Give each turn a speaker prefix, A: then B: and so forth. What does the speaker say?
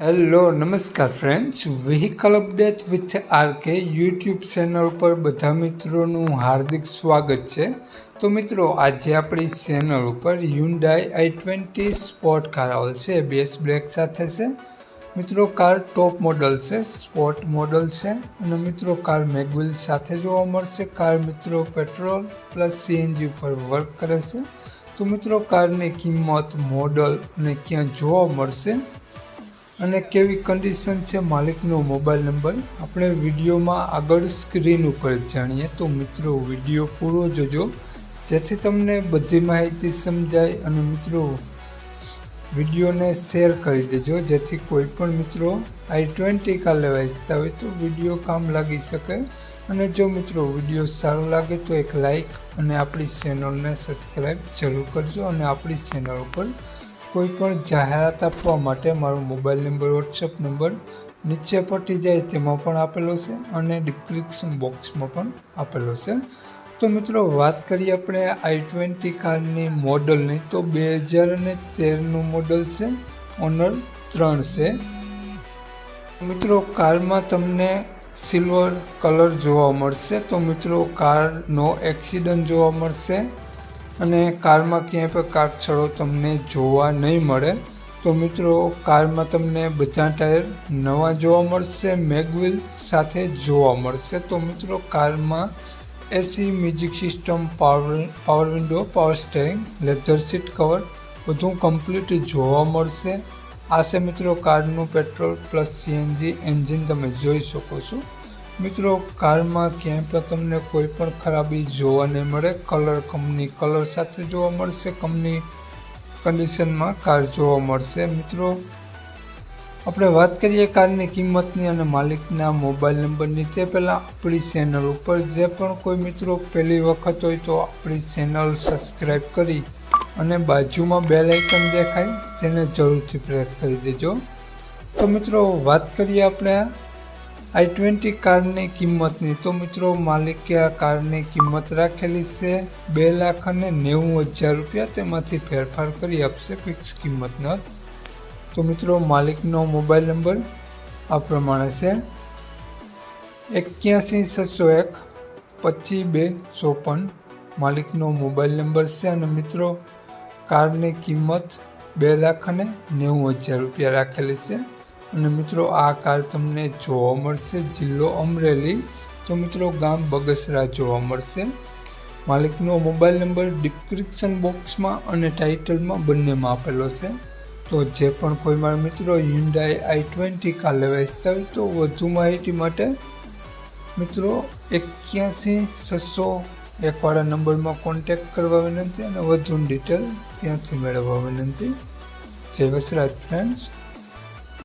A: Hello નમસ્કાર friends vehicle update with RK YouTube channel પર બધા મિત્રોનું હાર્દિક સ્વાગત છે. તો મિત્રો, આજે આપણી ચેનલ ઉપર Hyundai i twenty sport car આવેલ છે. બેસ બ્રેક સાથે છે. મિત્રો કાર ટોપ મોડલ છે સ્પોર્ટ મોડલ છે. અને મિત્રો કાર મેગવિલ સાથે જોવા મળશે. કાર મિત્રો પેટ્રોલ પ્લસ સીએનજી ઉપર વર્ક કરે છે. તો મિત્રો કારની કિંમત મોડલ અને ક્યાં જોવા મળશે? અને કેવી કન્ડિશન છે માલિકનો મોબાઈલ નંબર આપણે વિડીયોમાં આગળ સ્ક્રીન ઉપર જાણીએ. તો મિત્રો, વીડિયો પૂરો જોજો. જેથી તમને બધી માહિતી સમજાય અને મિત્રો, વિડીયોને શેર કરી દેજો. જેથી કોઈ પણ મિત્રો આઈ ટ્વેન્ટી કાર લેવા ઇચ્છતા હોય તો વીડિયો કામ લાગી શકે. અને જો મિત્રો, વીડિયો સારો લાગે તો એક લાઈક અને આપણી ચેનલને સબસ્ક્રાઈબ જરૂર કરજો અને આપણી ચેનલ ઉપર કોઈ પણ જાહેરાત આપવા માટે મારો મોબાઈલ નંબર વોટ્સઅપ નંબર નીચે પટી જાય તેમાં પણ આપેલો છે અને ડિસ્ક્રિપ્શન બોક્સમાં પણ આપેલો છે. તો મિત્રો, વાત કરીએ આપણે આઈ ટ્વેન્ટી કારની મોડલની. તો બે હજાર અને તેરનું મોડલ છે, ઓનર ત્રણ છે. મિત્રો, કારમાં તમને સિલ્વર કલર જોવા મળશે. તો મિત્રો, કારનો એક્સિડન્ટ જોવા મળશે. અને કારમાં ક્યાંય પણ કાટછડો તમને જોવા નહીં મળે, તો મિત્રો, કારમાં તમને બધા ટાયર નવા જોવા મળશે મેગવિલ સાથે જોવા મળશે. તો મિત્રો, કારમાં AC music system, power power window, power steering, leather seat cover બધું કમ્પ્લીટ જોવા મળશે. આ છે મિત્રો, કારનું પેટ્રોલ પ્લસ સીએનજી એન્જિન તમે જોઈ શકો છો. મિત્રો કારમાં ક્યાંય પણ તમને કોઈ પણ ખરાબી જોવા નહીં મળે, કલર કંપની કલર સાથે જોવા મળશે, કંપની કન્ડિશનમાં કાર જોવા મળશે. મિત્રો, આપણે વાત કરીએ કારની કિંમતની અને માલિકના મોબાઈલ નંબરની. તે પહેલાં આપણી ચેનલ ઉપર જે પણ કોઈ મિત્રો પહેલી વખત હોય તો આપણી ચેનલ સબસ્ક્રાઈબ કરી અને બાજુમાં બેલ આઇકન દેખાય, તેને જરૂરથી પ્રેસ કરી દેજો. તો મિત્રો, વાત કરીએ આપણે આઈ ટ્વેન્ટી કારની કિંમતની તો મિત્રો માલિકે આ કારની કિંમત રાખેલી છે. બે લાખ અને નેવું હજાર રૂપિયા. તેમાંથી ફેરફાર કરી આપશે ફિક્સ કિંમતનો. તો મિત્રો માલિકનો મોબાઈલ નંબર આ પ્રમાણે છે. એક્યાસી છસો એક પચીસ બે ચોપન માલિકનો મોબાઈલ નંબર છે અને મિત્રો કારની કિંમત બે લાખ અને નેવું હજાર રૂપિયા રાખેલી છે. અને મિત્રો, આ કાર તમને જોવા મળશે જિલ્લો અમરેલી. તો મિત્રો, ગામ બગસરા જોવા મળશે. માલિકનો મોબાઈલ નંબર ડિસ્ક્રિપ્શન બોક્સમાં અને ટાઇટલમાં બંનેમાં આપેલો છે. તો જે પણ કોઈ મારા મિત્રો યુન્ડાઈ આઈ ટ્વેન્ટી કાર લેવા ઇચ્છતા હોય તો વધુ માહિતી માટે મિત્રો, એક્યાસી છસો એકવાળા નંબરમાં કોન્ટેક્ટ કરવા વિનંતી અને વધુ ડિટેલ ત્યાંથી મેળવવા વિનંતી. જય વસરાજ ફ્રેન્ડ્સ